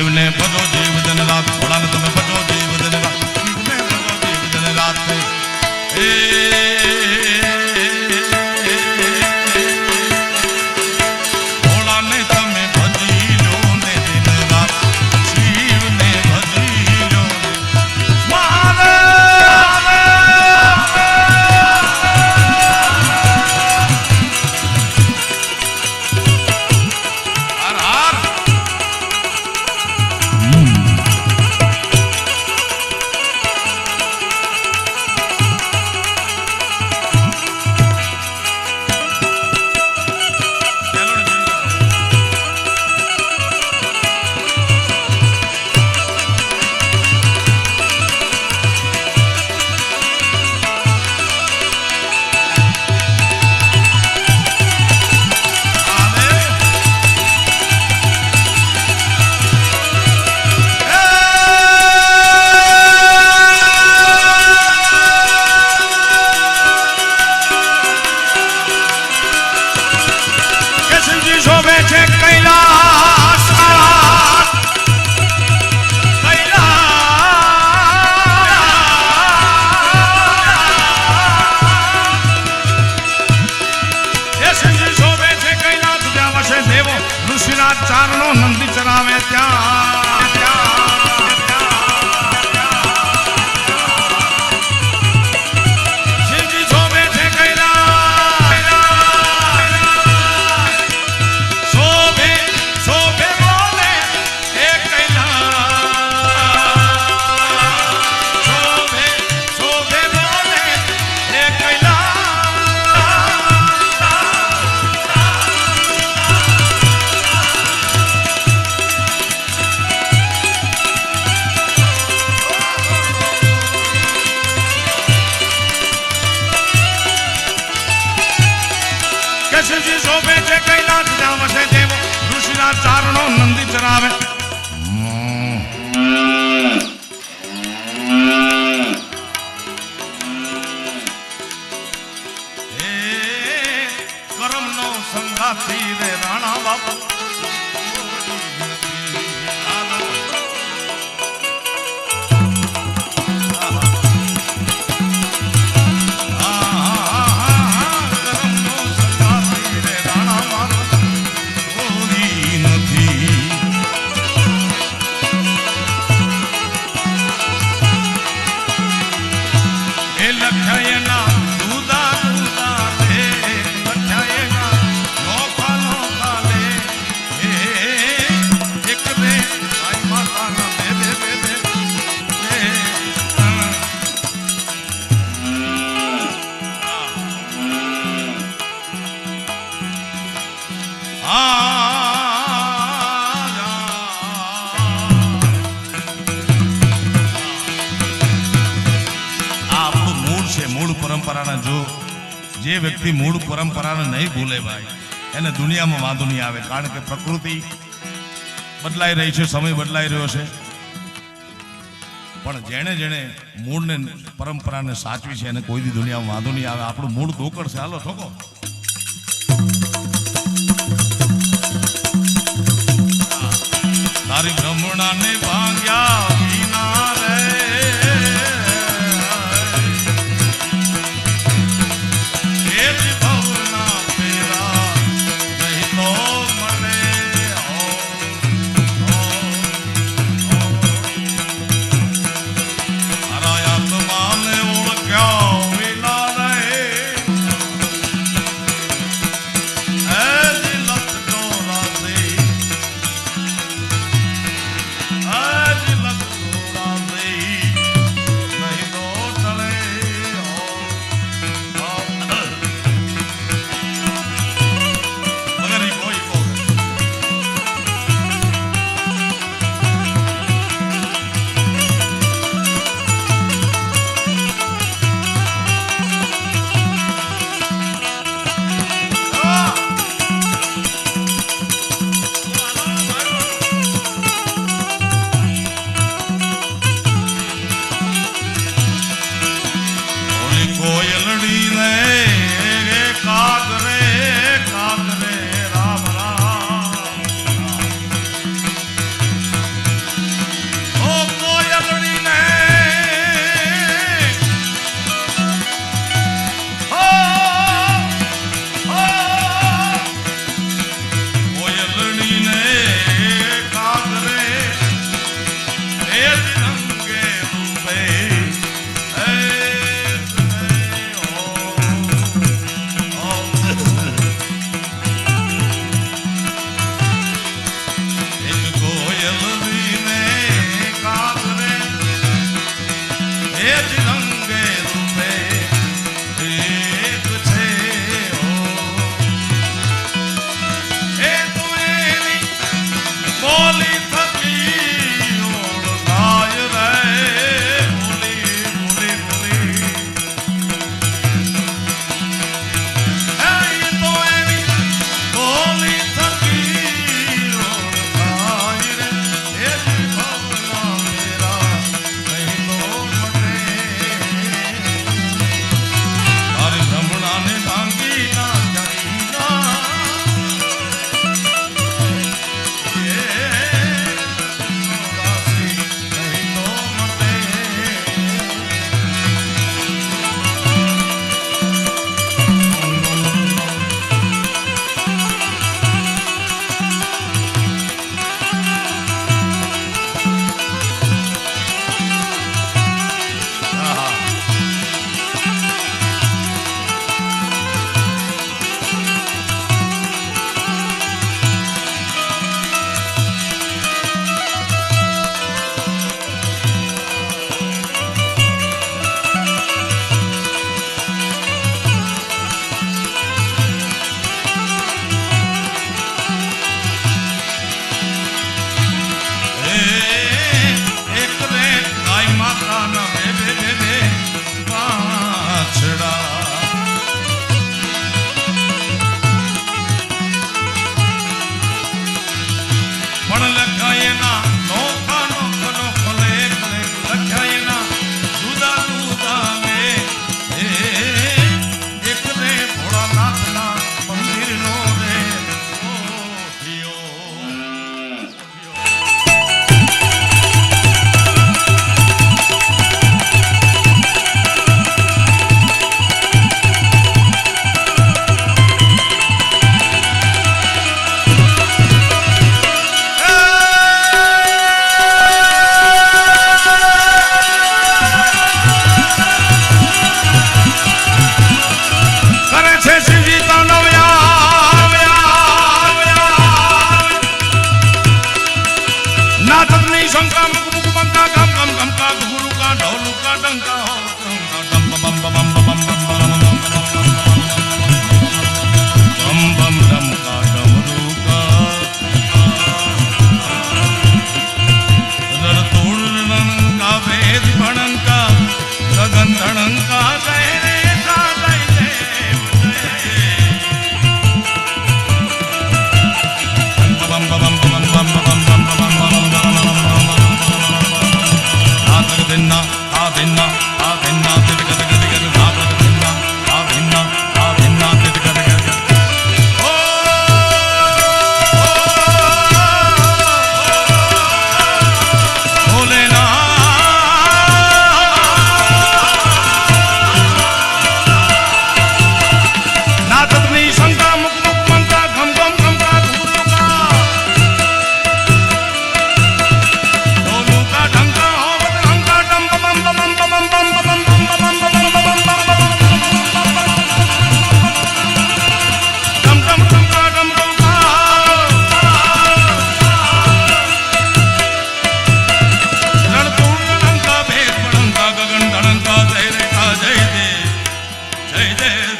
જીવને ભજો જીવ ધન લાભ જો જે વ્યક્તિ મૂળ પરંપરાને નહીં ભૂલે ભાઈ એને દુનિયામાં વાંધો નહીં આવે, કારણ કે પ્રકૃતિ બદલાઈ રહી છે, સમય બદલાઈ રહ્યો છે. પણ જેણે જેણે મૂળને, પરંપરાને સાચવી છે, એને કોઈ દી દુનિયામાં વાંધો નહીં આવે. આપણું મૂળ ગોકળ છે. હાલો, ઠોકો. તારી ભ્રમણાને ભાંગ્યા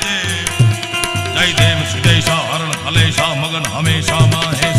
દે જય દેવ સુદેશા હરણ હલેશા મગન હમેશા માહેશ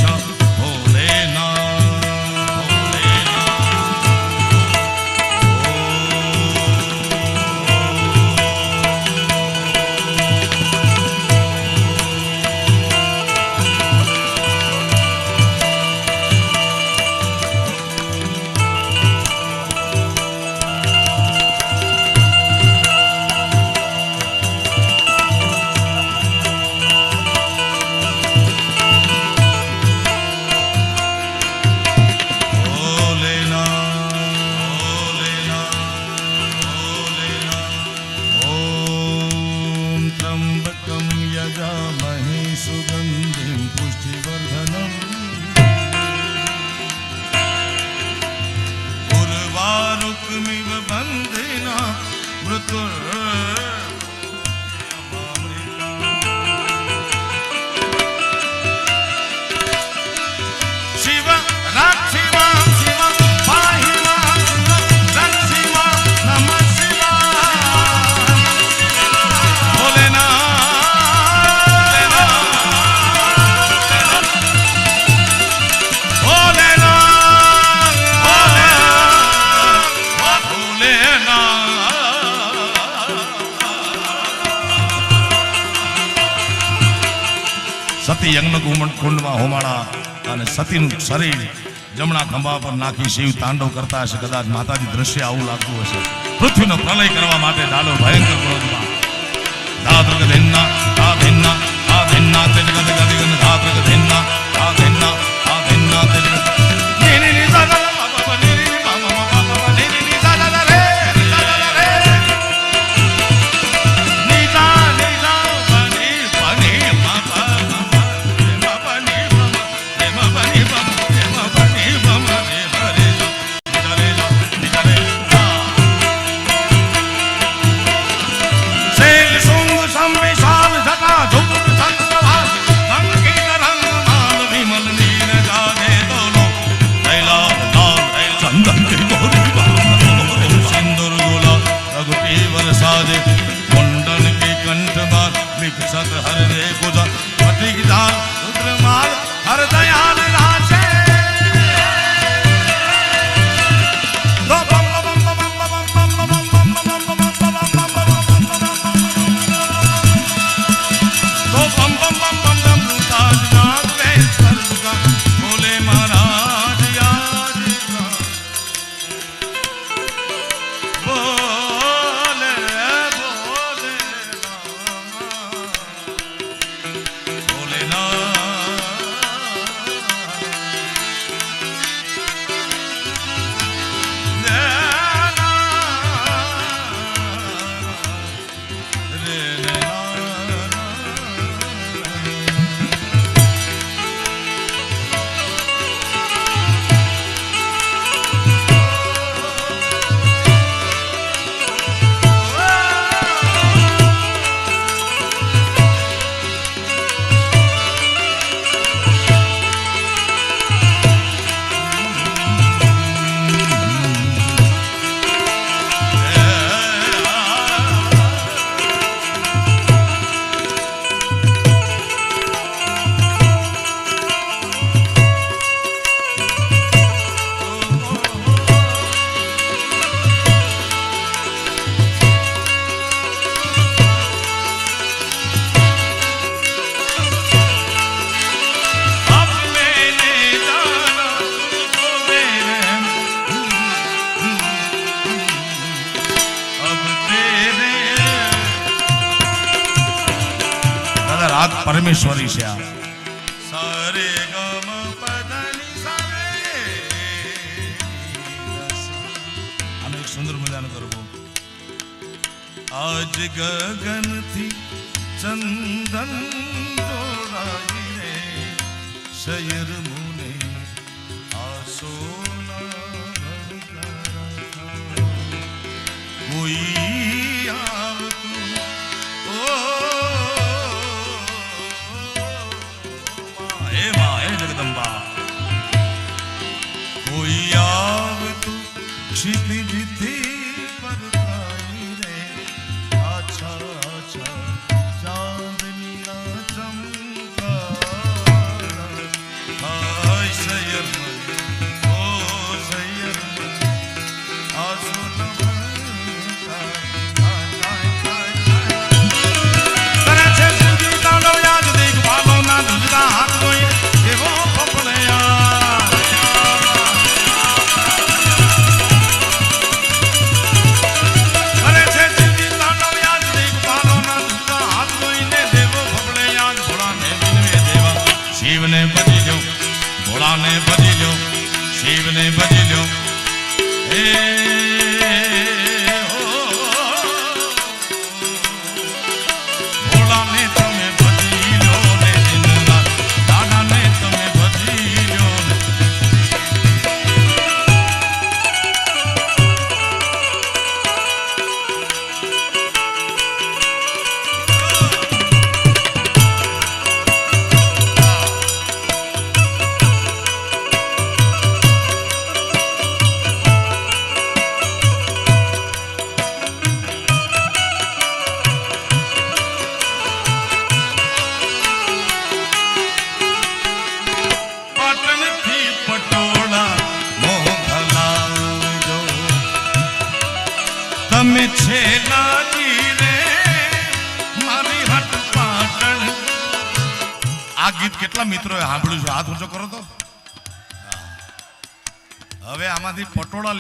યુવતીનું શરીર જમણા ખંભા પર નાખી શિવ તાંડવ કરતા હશે, કદાચ માતાજી દ્રશ્ય આવું લાગતું હશે. પૃથ્વીનો પ્રલય કરવા માટે ડાલો ભયંકર ક્રોધમાં ધા ધ્રગ ધેન્ના ધા ધેન્ના ધા તે જગત ગદગન ધા પરમેશ્વરી છે આ. સુંદર મજાનો ગરબો આજ ગગનથી ચંદન તોડાવીને શયર મુને આસો કોઈ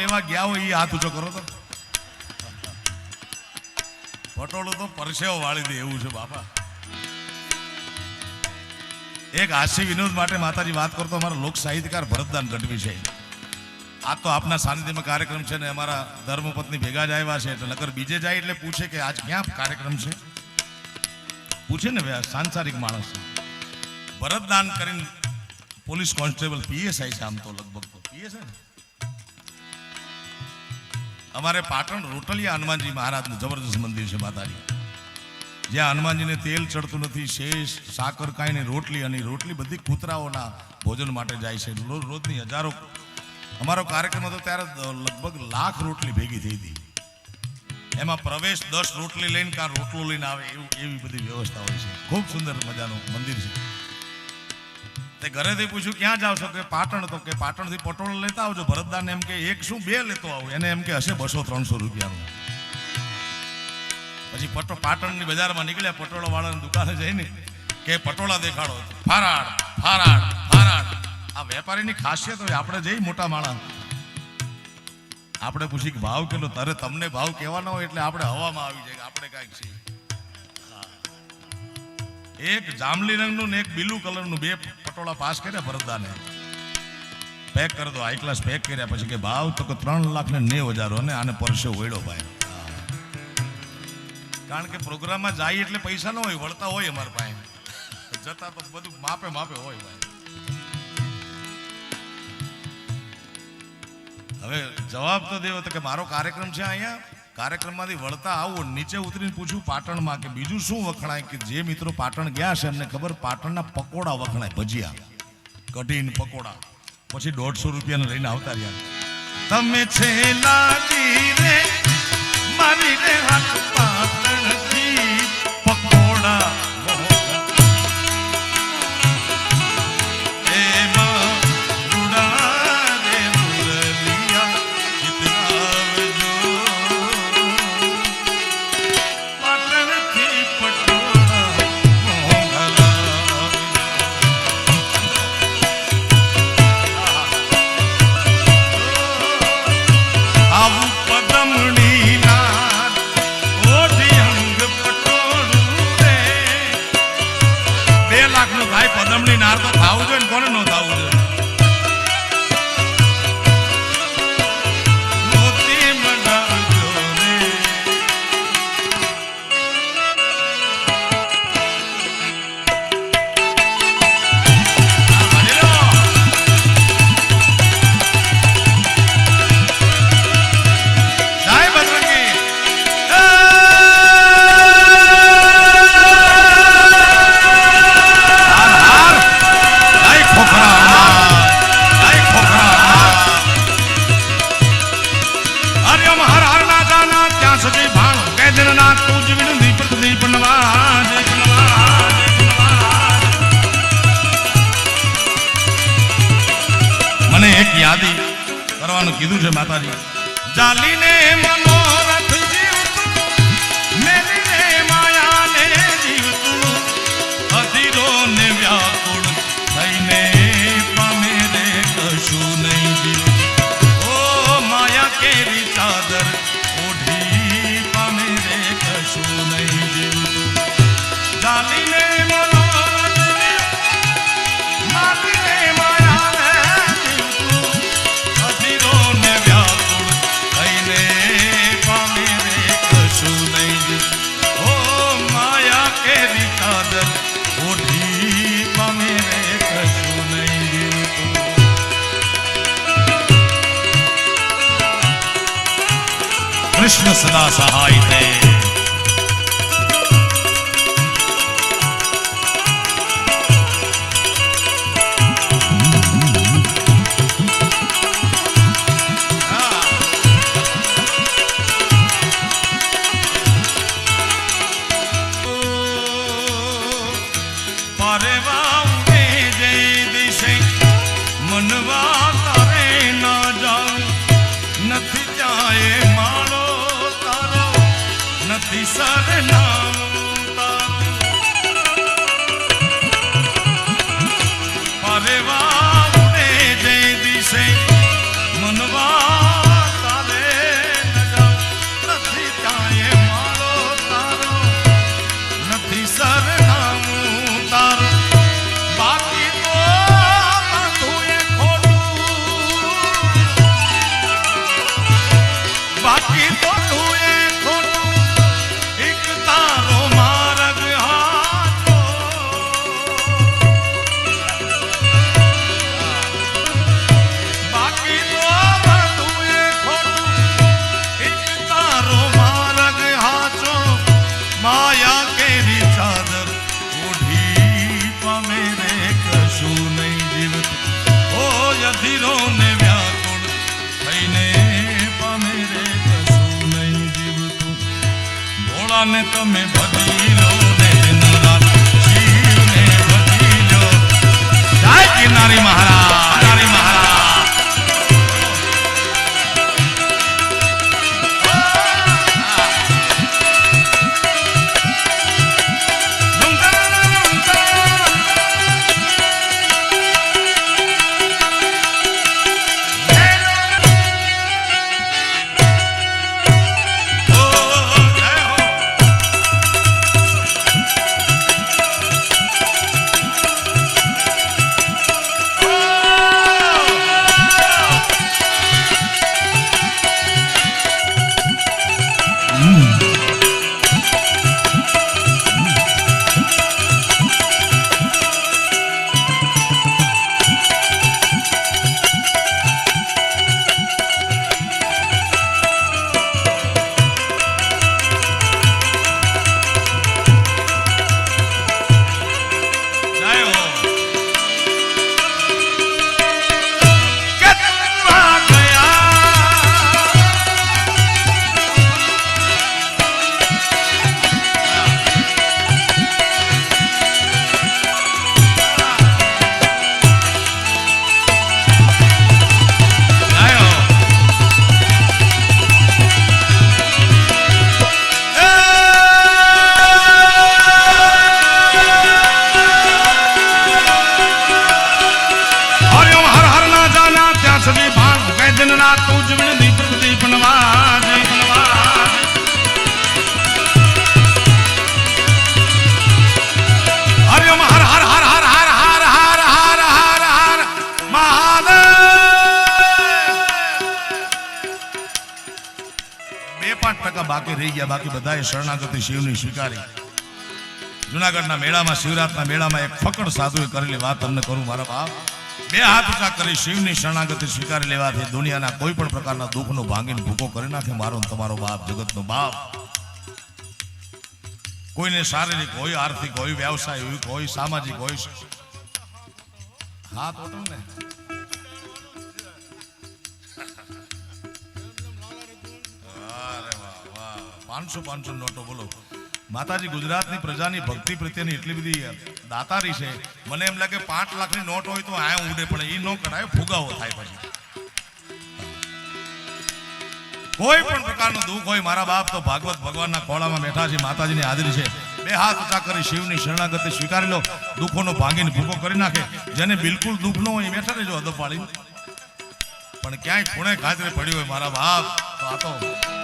લેવા ગયા હોય એ હાથ ઊંચો કરો તો. પટોળો તો પરસેવો વાળી દે, એવું છે બાપા. એક હાસ્ય વિનોદ માટે માતાજી વાત કરતો અમારા લોક સાહિત્યકાર ભરતદાન ગઢવી છે. આ તો આપના સાનિધ્યમાં કાર્યક્રમ છે ને અમારા ધર્મપત્ની ભેગા જ આવ્યા છે, એટલે નકર બીજે જાય એટલે પૂછે કે આજ ક્યાં કાર્યક્રમ છે? પૂછે ને સાંસારિક માણસ. ભરતદાન કરીને પોલીસ કોન્સ્ટેબલ પીએસઆઈ છે આમ તો લગભગ તો, પીએસઆઈ અમારે પાટણ રોટલિયા હનુમાનજી મહારાજનું જબરદસ્ત મંદિર છે માતાજી. જ્યાં હનુમાનજીને તેલ ચડતું નથી, શેષ, સાકર કાંઈ રોટલી અને રોટલી બધી કૂતરાઓના ભોજન માટે જાય છે. રોજ રોજની હજારો અમારો કાર્યક્રમ હતો ત્યારે લગભગ લાખ રોટલી ભેગી થઈ હતી. એમાં પ્રવેશ દસ રોટલી લઈને કાં રોટલો લઈને આવે એવું એવી બધી વ્યવસ્થા હોય છે. ખૂબ સુંદર મજાનું મંદિર છે. તે ઘરેથી પૂછ્યું, ક્યાં જાવ છો? કે પાટણ તો કે પાટણથી પટોળ લેતા આવજો. ભરતદાન એમ કે, એક શું બે લેતો આવું? એને એમ કે, હશે બસો ત્રણસો રૂપિયાનું. પછી પટો, પાટણની બજારમાં નીકળ્યા પટોળા વાળાની દુકાને જઈને કે, પટોળા દેખાડો. ફારાડ ફારાડ ફારાડ આ વેપારીની ખાસિયત હોય, આપણે જઈ મોટા માણસ. આપણે પૂછી કે, ભાવ કેટલો? તારે તમને ભાવ કહેવાનો હોય એટલે આપણે હવામાં આવી જાય આપણે કાંઈક છીએ. એક જાંબલી રંગનું ને એક બીલું કલરનું બે પટોળા પાસ કર્યા ભરતદાને. પેક કરી દો હાઈ ક્લાસ પેક કર્યા પછી કે ભાવ તો કે ત્રણ લાખ ને નેવ હજાર અને આને પરસે વળ્યો ભાઈ. કારણ કે પ્રોગ્રામમાં જાય એટલે પૈસા ન હોય, વળતા હોય અમારા પાસે. જતા તો બધું માપે માપે હોય ભાઈ. હવે જવાબ તો દેવો તો કે મારો કાર્યક્રમ છે અહીંયા? કાર્યક્રમમાંથી વળતા આવો નીચે ઉતરીને પૂછ્યું પાટણમાં કે બીજું શું વખણાય કે જે મિત્રો પાટણ ગયા છે એમને ખબર પાટણના પકોડા વખણાય, ભજીયા. કઢીને પકોડા. પછી દોઢસો રૂપિયાને લઈને આવતા રહ્યા. તમે છેલ્લા રે પકોડા. ને વ્યાકુળ થઈને कृष्ण सदा सहाय थे રહી ગયા. બાકી બધાએ શરણાગતિ શિવની સ્વીકારી. જુનાગઢના મેળામાં, શિવરાતના મેળામાં એક ફકડ સાધુએ કરેલી વાત તમને કરું મારા બાપ. બે હાથ ઊંચા કરી શિવની શરણાગતિ સ્વીકારી લેવાથી દુનિયાના કોઈ પણ પ્રકારના દુઃખનો ભાંગીને ભૂકો કરી નાખે. મારો તમારો બાપ, જગતનો બાપ. કોઈને શારીરિક હોય, આર્થિક હોય, વ્યવસાય હોય સામાજિક હોય. હા તો ને. પાંચસો પાંચસો નોટો બોલો. માતાજી, ગુજરાતની પ્રજાની ભક્તિ પ્રત્યેની એટલી બધી દાતારી છે. મને એમ લાગે પાંચ લાખની નોટ હોય તો આ ઉડે પણ એ ન કરાય, ફુગાવો થાય પછી. કોઈ પણ પ્રકારનું દુઃખ હોય, મારા બાપ તો ભાગવત ભગવાનના ખોળામાં બેઠા છે, માતાજીની હાજરી છે. બે હાથ ઊંચા કરી શિવની શરણાગતિ સ્વીકારી લો. દુઃખોનો ભાંગીને ભૂકો કરી નાખે. જેને બિલકુલ દુઃખ ન હોય બેઠા રહેજો અદો પણ ક્યાંય ખૂણે ખાતરે પડ્યું હોય મારા બાપ, તો આ તો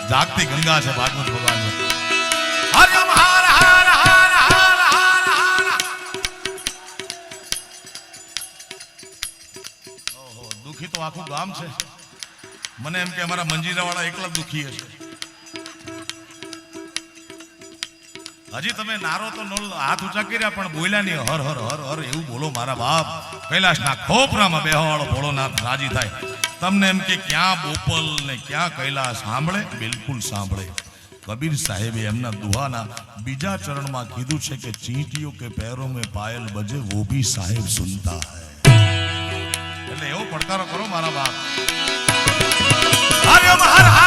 જાગતી ગંગા છે ભાગવત ભગવાન હરિ ઓમ હર હર હર હર દુખી તો આખું ગામ છે. મને એમ કે અમારા મંજીરાવાળા એકલા દુખી હશે હજી તમે નારો તો નો હાથ ઊંચા કર્યા, પણ બોલ્યા નહીં. હર હર હર હર, એવું બોલો મારા બાપ. કૈલાશના ખોપરામાં બેહવાળો ભોળોનાથ રાજી થાય. તમને એમ કે ક્યાં બોપલ ને ક્યાં કૈલાસ? સાંભળે? બિલકુલ સાંભળે. કબીર સાહેબે એમના દુહાના બીજા ચરણમાં કીધું છે કે ચીંટીઓ કે પેરો મેં પાયલ બજે, વો ભી સાહેબ સુનતા હૈ. એટલે એવો પડકારો કરો મારા બાપ. હર હર